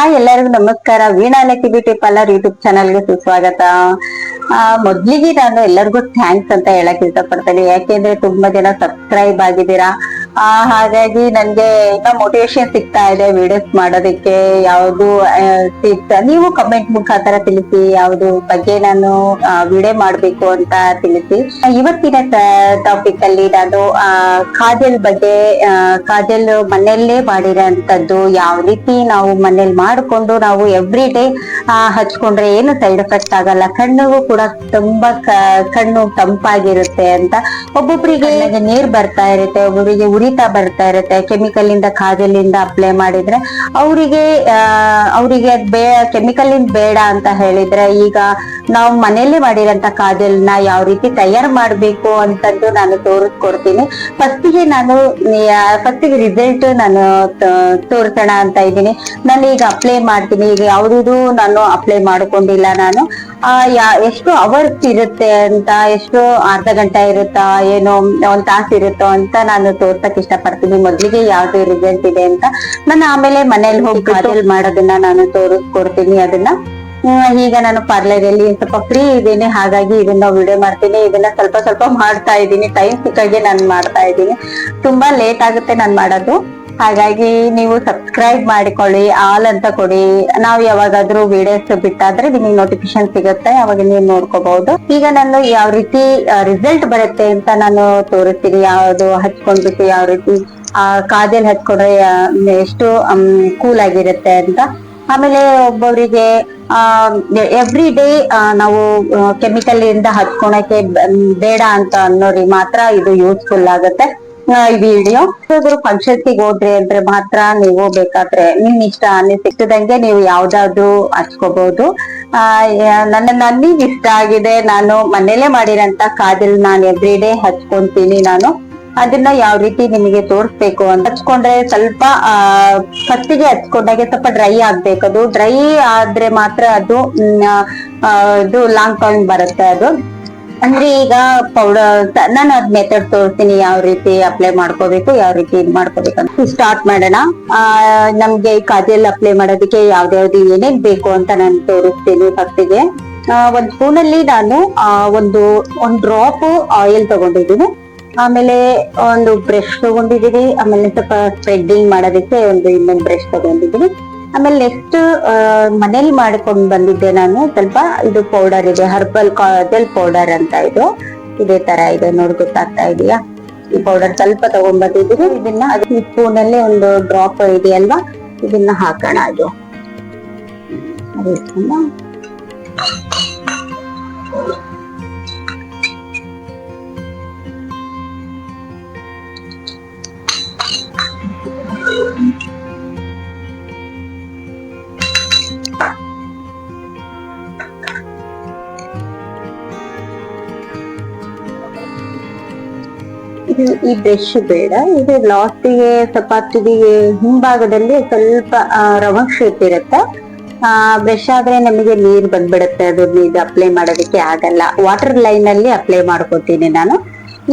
Hi ಎಲ್ಲರಿಗೂ ನಮಸ್ಕಾರ. Veena lucky beauty parlour YouTube ಚಾನಲ್ಗೆ ಸುಸ್ವಾಗತ. ಮೊದ್ಲಿಗೆ ನಾನು ಎಲ್ಲರಿಗೂ ಥ್ಯಾಂಕ್ಸ್ ಅಂತ ಹೇಳಕ್ ಇಷ್ಟಪಡ್ತೇನೆ. ಯಾಕೆಂದ್ರೆ ತುಂಬಾ ಜನ ಸಬ್ಸ್ಕ್ರೈಬ್ ಆಗಿದ್ದೀರಾ? ಆ, ಹಾಗಾಗಿ ನನ್ಗೆ ಈಗ ಮೋಟಿವೇಶನ್ ಸಿಗ್ತಾ ಇದೆ ವಿಡಿಯೋಸ್ ಮಾಡೋದಕ್ಕೆ ಯಾವ್ದು ಸಿಗ್ತಾ ನೀವು ಕಮೆಂಟ್ ಮುಖಾಂತರ ತಿಳಿಸಿ ಯಾವ್ದು ಬಗ್ಗೆ ನಾನು ವಿಡಿಯೋ ಮಾಡ್ಬೇಕು ಅಂತ ತಿಳಿಸಿ. ಇವತ್ತಿನ ಟಾಪಿಕ್ ಅಲ್ಲಿ ನಾನು ಕಾಜಲ್ ಬಗ್ಗೆ ಕಾಜಲ್ ಮನೆಯಲ್ಲೇ ಮಾಡಿರೋಂಥದ್ದು ಯಾವ ರೀತಿ ನಾವು ಮನೇಲಿ ಮಾಡಿಕೊಂಡು ನಾವು ಎವ್ರಿ ಡೇ ಹಚ್ಕೊಂಡ್ರೆ ಏನು ಸೈಡ್ ಎಫೆಕ್ಟ್ ಆಗಲ್ಲ. ಕಣ್ಣಿಗೂ ಕೂಡ ತುಂಬಾ ಕಣ್ಣು ತಂಪಾಗಿರುತ್ತೆ ಅಂತ. ಒಬ್ಬೊಬ್ರಿಗೆ ನೀರ್ ಬರ್ತಾ ಇರುತ್ತೆ ಒಬ್ಬೊಬ್ರಿಗೆ ಉರಿತಾ ಬರ್ತಾ ಇರುತ್ತೆ ಕೆಮಿಕಲ್ ಇಂದ ಕಾಜಲಿಂದ ಅಪ್ಲೈ ಮಾಡಿದ್ರೆ ಅವರಿಗೆ ಅವರಿಗೆ ಬೇ ಕೆಮಿಕಲ್ ಇಂದ ಬೇಡ ಅಂತ ಹೇಳಿದ್ರೆ ಈಗ ನಾವು ಮನೆಯಲ್ಲೇ ಮಾಡಿರೋಂಥ ಕಾಜಲ್ನ ಯಾವ ರೀತಿ ತಯಾರು ಮಾಡ್ಬೇಕು ಅಂತಂದು ನಾನು ತೋರಿಸ್ಕೊಡ್ತೀನಿ ಫಸ್ಟಿಗೆ ನಾನು ಫಸ್ಟಿಗೆ ರಿಸಲ್ಟ್ ನಾನು ತೋರಿಸೋಣ ಅಂತ ಇದ್ದೀನಿ. ನಾನು ಈಗ ಅಪ್ಲೈ ಮಾಡ್ತೀನಿ. ಈಗ ಯಾವ್ದು ನಾನು ಅಪ್ಲೈ ಮಾಡ್ಕೊಂಡಿಲ್ಲ ನಾನು. ಆ, ಯಾ, ಎಷ್ಟು ಅವರ್ಸ್ ಇರುತ್ತೆ ಅಂತ, ಎಷ್ಟು ಅರ್ಧ ಗಂಟೆ ಇರುತ್ತಾ, ಏನೋ ಒಂದ್ ತಾಸು ಇರುತ್ತೋ ಅಂತ ನಾನು ತೋರ್ಸಕ್ ಇಷ್ಟಪಡ್ತೀನಿ. ಮೊದ್ಲಿಗೆ ಯಾವ್ದು ರಿಸಲ್ಟ್ ಇದೆ ಅಂತ ನಾನು ಆಮೇಲೆ ಮನೇಲಿ ಹೋಗಿ ಪಾರ್ಲರ್ ಮಾಡೋದನ್ನ ನಾನು ತೋರಿಸ್ಕೊಡ್ತೀನಿ ಅದನ್ನ. ಈಗ ನಾನು ಪಾರ್ಲರ್ ಅಲ್ಲಿ ಸ್ವಲ್ಪ ಫ್ರೀ ಇದ್ದೀನಿ. ಹಾಗಾಗಿ ಇದನ್ನ ವಿಡಿಯೋ ಮಾಡ್ತೀನಿ. ಇದನ್ನ ಸ್ವಲ್ಪ ಸ್ವಲ್ಪ ಮಾಡ್ತಾ ಇದ್ದೀನಿ. ಟೈಮ್ ಸಿಕ್ಕಾಗೆ ನಾನು ಮಾಡ್ತಾ ಇದ್ದೀನಿ. ತುಂಬಾ ಲೇಟ್ ಆಗುತ್ತೆ ನಾನು ಮಾಡೋದು. ಹಾಗಾಗಿ ನೀವು ಸಬ್ಸ್ಕ್ರೈಬ್ ಮಾಡಿಕೊಳ್ಳಿ ಆಲ್ ಅಂತ ಕೊಡಿ. ನಾವು ಯಾವಾಗಾದ್ರೂ ವಿಡಿಯೋಸ್ ಬಿಟ್ಟಾದ್ರೆ ನಿಮಗೆ ನೋಟಿಫಿಕೇಶನ್ ಸಿಗುತ್ತೆ, ಅವಾಗ ನೀವು ನೋಡ್ಕೋಬಹುದು. ಈಗ ನಾನು ಯಾವ ರೀತಿ ರಿಸಲ್ಟ್ ಬರುತ್ತೆ ಅಂತ ನಾನು ತೋರಿಸ್ತೀನಿ. ಯಾವ್ದು ಹಚ್ಕೊಂಡ್ಬಿಟ್ಟು ಯಾವ ರೀತಿ, ಆ, ಕಾಜಲ್ ಹಚ್ಕೊಂಡ್ರೆ ಎಷ್ಟು ಕೂಲ್ ಆಗಿರುತ್ತೆ ಅಂತ. ಆಮೇಲೆ ಒಬ್ಬೊವರಿಗೆ ಎವ್ರಿ ಡೇ ನಾವು ಕೆಮಿಕಲ್ ಇಂದ ಹಚ್ಕೊಳಕ್ಕೆ ಬೇಡ ಅಂತ ಅನ್ನೋರಿಗೆ ಮಾತ್ರ ಇದು ಯೂಸ್ಫುಲ್ ಆಗುತ್ತೆ. ಆ, ಯಾವ್ದಾದ್ರು ಫಂಕ್ಷನ್ಗೆ ಹೋದ್ರೆ ಅಂದ್ರೆ ಮಾತ್ರ ನೀವು ಬೇಕಾದ್ರೆ ನಿಮ್ ಇಷ್ಟ ಅನ್ನಿಸಿದಂಗೆ ನೀವು ಯಾವ್ದಾದ್ರು ಹಚ್ಕೋಬಹುದು ಆ ನನ್ನ ನನಗೆ ಇಷ್ಟ ಆಗಿದೆ. ನಾನು ಮನೇಲೆ ಮಾಡಿರೋಂತ ಕಾದಿಲ್ ನಾನು ಎವ್ರಿ ಡೇ ಹಚ್ಕೊಂತೀನಿ ನಾನು. ಅದನ್ನ ಯಾವ ರೀತಿ ನಿಮಗೆ ತೋರಿಸ್ಬೇಕು ಅಂತ ಹಚ್ಕೊಂಡ್ರೆ ಸ್ವಲ್ಪ ಆ ಫಸ್ಟಿಗೆ ಹಚ್ಕೊಂಡಾಗೆ ಸ್ವಲ್ಪ ಡ್ರೈ ಆಗ್ಬೇಕು. ಅದು ಡ್ರೈ ಆದ್ರೆ ಮಾತ್ರ ಅದು ಇದು ಲಾಂಗ್ ಟೈಮ್ ಬರುತ್ತೆ ಅದು. ಅಂದ್ರೆ ಈಗ ಪೌಡರ್ ನಾನು ಅದ್ ಮೆಥಡ್ ತೋರಿಸ್ತೀನಿ ಯಾವ ರೀತಿ ಅಪ್ಲೈ ಮಾಡ್ಕೋಬೇಕು, ಯಾವ ರೀತಿ ಇದ್ ಮಾಡ್ಕೋಬೇಕು ಅಂತ. ಸ್ಟಾರ್ಟ್ ಮಾಡೋಣ. ಆ, ನಮ್ಗೆ ಕಾಜಲ್ ಅಪ್ಲೈ ಮಾಡೋದಕ್ಕೆ ಯಾವ್ದ್ಯಾವ್ದು ಏನೇನ್ ಬೇಕು ಅಂತ ನಾನು ತೋರಿಸ್ತೀನಿ ಫಸ್ಟಿಗೆ ಒಂದ್ ಸ್ಪೂನ್ ಅಲ್ಲಿ ನಾನು ಒಂದು, ಒಂದ್ ಡ್ರಾಪ್ ಆಯಿಲ್ ತಗೊಂಡಿದ್ದೀನಿ. ಆಮೇಲೆ ಒಂದು ಬ್ರಷ್ ತಗೊಂಡಿದ್ದೀನಿ. ಆಮೇಲೆ ಸ್ವಲ್ಪ ಸ್ಪ್ರೆಡ್ಡಿಂಗ್ ಮಾಡೋದಕ್ಕೆ ಒಂದು ಇನ್ನೊಂದು ಬ್ರಷ್ ತಗೊಂಡಿದೀನಿ ಆಮೇಲೆ ನೆಕ್ಸ್ಟ್ ಮನೇಲಿ ಮಾಡ್ಕೊಂಡು ಬಂದಿದ್ದೆ ನಾನು. ಸ್ವಲ್ಪ ಇದು ಪೌಡರ್ ಇದೆ ಹರ್ಬಲ್ ಕಾಜಲ್ ಪೌಡರ್ ಅಂತ ಇದು. ಇದೇ ತರ ಇದೆ ನೋಡಿ, ಗೊತ್ತಾಗ್ತಾ ಇದೆಯಾ? ಈ ಪೌಡರ್ ಸ್ವಲ್ಪ ತಗೊಂಡ್ ಬಂದಿದ್ದೀನಿ. ಇದನ್ನ ಅದಕ್ಕೆ ಈ ಸ್ಪೂನ್ ಒಂದು ಡ್ರಾಪ್ ಇದೆಯಲ್ವಾ ಇದನ್ನ ಹಾಕೋಣ ಅದು. ಇದು ಈ ಬ್ರಷ್ ಬೇಡ. ಇದು ಲಾಸ್ಟಿಗೆ ತುದಿಗೆ ಹಿಂಭಾಗದಲ್ಲಿ ಸ್ವಲ್ಪ ರವ ಶೇಪ್ ಇರುತ್ತೆ. ಆ ಬ್ರಷ್ ಆದ್ರೆ ನಮಗೆ ನೀರ್ ಬಂದ್ಬಿಡುತ್ತೆ. ಅದು ಇದು ಅಪ್ಲೈ ಮಾಡೋದಕ್ಕೆ ಆಗಲ್ಲ. ವಾಟರ್ ಲೈನ್ ಅಲ್ಲಿ ಅಪ್ಲೈ ಮಾಡ್ಕೋತೀನಿ ನಾನು.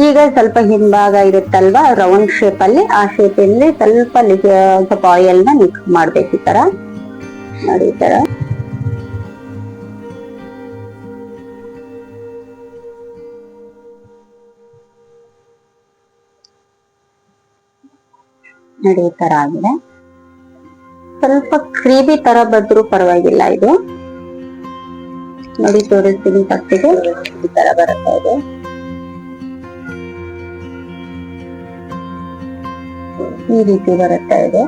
ಈಗ ಸ್ವಲ್ಪ ಹಿಂಭಾಗ ಇರುತ್ತಲ್ವಾ ರೌಂಡ್ ಶೇಪ್ ಅಲ್ಲಿ, ಆ ಶೇಪ್ ಸ್ವಲ್ಪ ಸ್ವಲ್ಪ ಆಯಿಲ್ನ ಮಿಕ್ಸ್ ಮಾಡ್ಬೇಕು ಈ ತರ. ನೋಡಿ ಈ ತರ. ನೋಡಿ ತರ ಆಗಿದೆ ಸ್ವಲ್ಪ ಕ್ರೀಬಿ ತರ ಬಂದ್ರು ಪರವಾಗಿಲ್ಲ ಇದು. ನೋಡಿ ತೋರಿಸ್ತೀನಿ ಫಸ್ಟಿಗೆ ಈ ತರ ಬರುತ್ತೆ ಇದು. ಈ ರೀತಿ ಬರುತ್ತೆ ಇದು.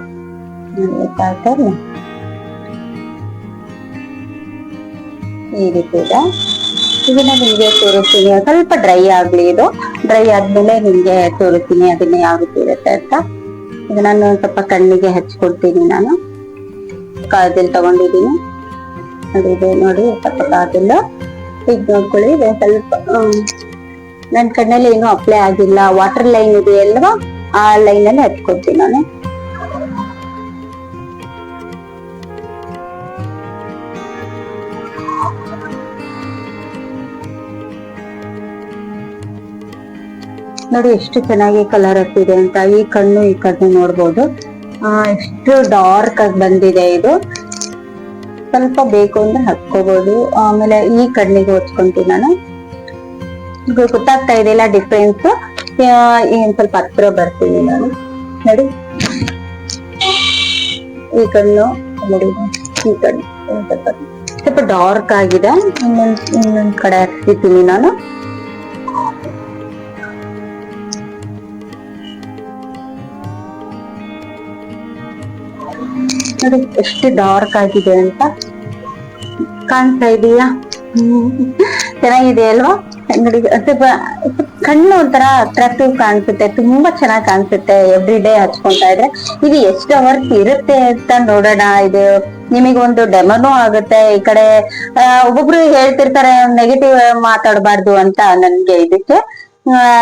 ಈ ರೀತಿ ಇದೆ. ಇದನ್ನ ನಿಮ್ಗೆ ತೋರಿಸ್ತೀನಿ. ಸ್ವಲ್ಪ ಡ್ರೈ ಆಗ್ಲಿ ಇದು. ಡ್ರೈ ಆದ್ಮೇಲೆ ನಿಮ್ಗೆ ತೋರಿಸ್ತೀನಿ ಅದನ್ನ ಯಾವ ರೀತಿ ಇರುತ್ತೆ ಅಂತ. ನಾನು ಸ್ವಲ್ಪ ಕಣ್ಣಿಗೆ ಹಚ್ಕೊಡ್ತೀನಿ ನಾನು. ಕಾಜಲ್ ತಗೊಂಡಿದ್ದೀನಿ. ಇದೆ ನೋಡಿ, ಸ್ವಲ್ಪ ಕಾಜಲ್ ಈಗ ನೋಡ್ಕೊಳ್ಳಿ, ಇದು ಸ್ವಲ್ಪ ನನ್ನ ನನ್ ಕಣ್ಣಲ್ಲಿ ಏನು ಅಪ್ಲೈ ಆಗಿಲ್ಲ. ವಾಟರ್ ಲೈನ್ ಇದೆಯಲ್ವಾ? ಆ ಲೈನ್ ಅಲ್ಲಿ ಹಚ್ಕೊಳ್ತೀನಿ ನಾನು. ನೋಡಿ ಎಷ್ಟು ಚೆನ್ನಾಗಿ ಕಲರ್ ಹತ್ತಿದೆ ಅಂತ ಈ ಕಣ್ಣು ಈ ಕಣ್ಣು ನೋಡ್ಬೋದು. ಎಷ್ಟು ಡಾರ್ಕ್ ಆಗಿ ಬಂದಿದೆ ಇದು. ಸ್ವಲ್ಪ ಬೇಕು ಅಂದ್ರೆ ಹಾಕೋಬಹುದು ಆಮೇಲೆ ಈ ಕಣ್ಣಿಗೆ ಹೊಚ್ಕೊಂತೀನಿ ನಾನು. ಗೊತ್ತಾಗ್ತಾ ಇದೆಯಲ್ಲ ಡಿಫ್ರೆನ್ಸ್ ಏನ್ ಸ್ವಲ್ಪ ಹತ್ರ ಬರ್ತೀನಿ ನಾನು. ನೋಡಿ. ಈ ಕಣ್ಣು, ನೋಡಿ, ಈ ಕಣ್ಣು ಸ್ವಲ್ಪ ಡಾರ್ಕ್ ಆಗಿದೆ. ಇನ್ನೊಂದ್ ಇನ್ನೊಂದ್ ಕಡೆ ಹಾಕ್ತಿದ್ದೀನಿ ನಾನು. ನೋಡಿ ಎಷ್ಟು ಡಾರ್ಕ್ ಆಗಿದೆ ಅಂತ ಕಾಣ್ತಾ ಇದೀಯಾ. ಚೆನ್ನಾಗಿದೆ ಅಲ್ವಾ? ಅಂಗಡಿ ಸ್ವಲ್ಪ, ಕಣ್ಣು ಒಂಥರ ಅಟ್ರಾಕ್ಟಿವ್ ಕಾಣಿಸುತ್ತೆ, ತುಂಬಾ ಚೆನ್ನಾಗಿ ಕಾಣಿಸುತ್ತೆ ಎವ್ರಿ ಡೇ ಹಚ್ಕೊಂತಾ ಇದ್ರೆ. ಇದು ಎಷ್ಟು ಅವರ್ಸ್ ಇರುತ್ತೆ ಅಂತ ನೋಡೋಣ, ಇದು ನಿಮಗೊಂದು ಡೆಮೋನು ಆಗುತ್ತೆ. ಈ ಕಡೆ ಒಬ್ಬೊಬ್ರು ಹೇಳ್ತಿರ್ತಾರೆ ನೆಗೆಟಿವ್ ಮಾತಾಡಬಾರ್ದು ಅಂತ ನನ್ಗೆ ಇದಕ್ಕೆ.